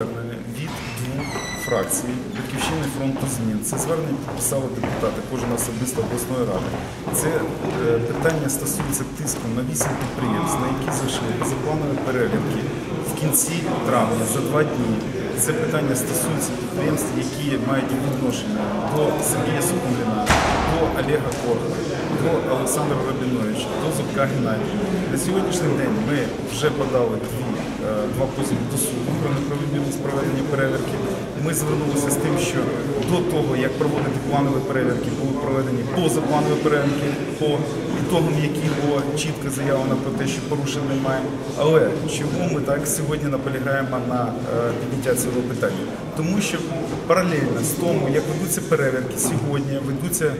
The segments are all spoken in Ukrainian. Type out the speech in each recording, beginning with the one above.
Від двох фракцій Батьківщини фронту змін. Це звернення підписали депутати, кожен особисто обласної ради. Це е, питання стосується тиску на вісім підприємств, на які зайшли запланові перевірки в кінці травня за два дні. Це питання стосується підприємств, які мають відношення до Сергія Сукуліна, до Олега Корга, до Олександра Рабіновича, до Зубка Геннадія. На сьогоднішній день ми вже подали дві е, два позови до суду про неправомірність проведення перевірки. Ми звернулися з тим, що до того, як проводити планові перевірки, були проведені позапланові перевірки, по ітогам яких було чітко заявлено про те, що порушень немає. Але чому ми так сьогодні наполягаємо на е, підняття цього питання? Тому що паралельно з тому, як ведуться перевірки, сьогодні ведуться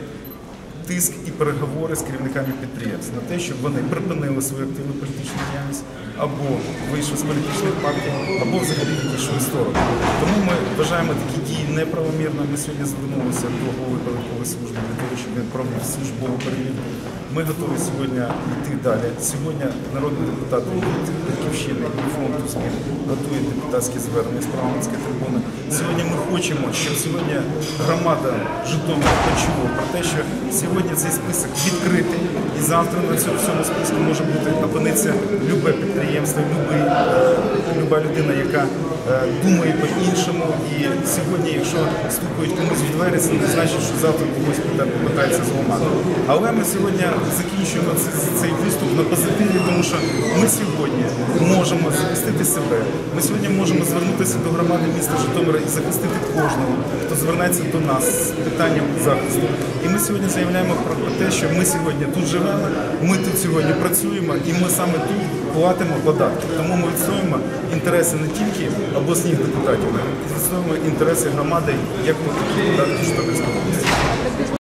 тиск і переговори з керівниками підприємств на те, щоб вони припинили свою активну політичну діяльність або вийшли з політичних партій, або взагалі відійшли в сторону. Тому ми вважаємо такі дії неправомірно. Ми сьогодні звернулися до голови податкової служби для того, щоб він провів службову перевірку. Ми готові сьогодні йти далі. Сьогодні народні депутати від Батьківщини і фонду змін готують депутатські звернення з парламентської трибуни. Сьогодні ми хочемо, щоб сьогодні громада Житомира почула про те, що сьогодні цей список відкритий, і завтра на цьому всьому списку може бути опинитися любе підприємство, е, люба людина, яка думає по-іншому. І сьогодні, якщо стукають комусь двері, це не значить, що завтра комусь питається зламати. Але ми сьогодні закінчуємо цей, виступ на позитиві, що ми сьогодні можемо захистити себе. Ми сьогодні можемо звернутися до громади міста Житомира і захистити кожного, хто звернеться до нас з питанням захисту. І ми сьогодні заявляємо про те, що ми сьогодні тут живемо, ми тут сьогодні працюємо, і ми саме тут платимо податки. Тому ми відстоюємо інтереси не тільки обласних депутатів, а відстоюємо інтереси громади як платників податків Житомирської області.